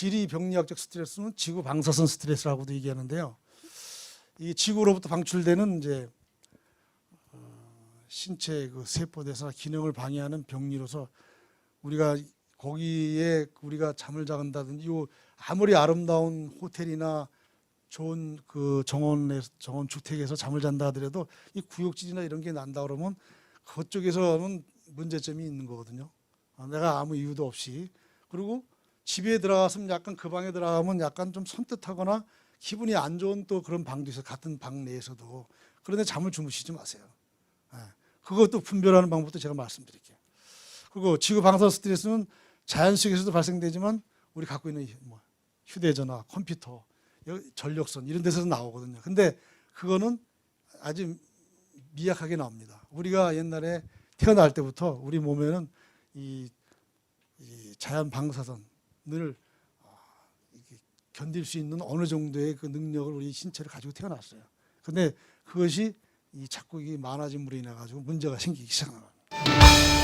지리 병리학적 스트레스는 지구 방사선 스트레스라고도 얘기하는데요. 이 지구로부터 방출되는 이제 어, 신체 그 세포 대사나 기능을 방해하는 병리로서 우리가 거기에 우리가 잠을 자간다든지 요 아무리 아름다운 호텔이나 좋은 그 정원에 정원 주택에서 잠을 잔다 하더라도 이 구역질이나 이런 게 난다 그러면 그쪽에서는 문제점이 있는 거거든요. 아, 내가 아무 이유도 없이 그리고 집에 들어가서 약간 그 방에 들어가면 약간 좀 선뜻하거나 기분이 안 좋은 또 그런 방도 있어 요 같은 방 내에서도 그런데 잠을 주무시지 마세요. 예. 그것도 분별하는 방법도 제가 말씀드릴게요. 그리고 지구 방사 스트레스는 자연 속에서도 발생되지만 우리 갖고 있는 이뭐 휴대전화, 컴퓨터, 전력선 이런 데서도 나오거든요. 근데 그거는 아주 미약하게 나옵니다. 우리가 옛날에 태어날 때부터 우리 몸에는 이, 이 자연 방사선 을 어, 견딜 수 있는 어느 정도의 그 능력을 우리 신체를 가지고 태어났어요. 근데 그것이 이 자꾸 이게 많아짐으로 인해 가지고 문제가 생기기 시작합니다.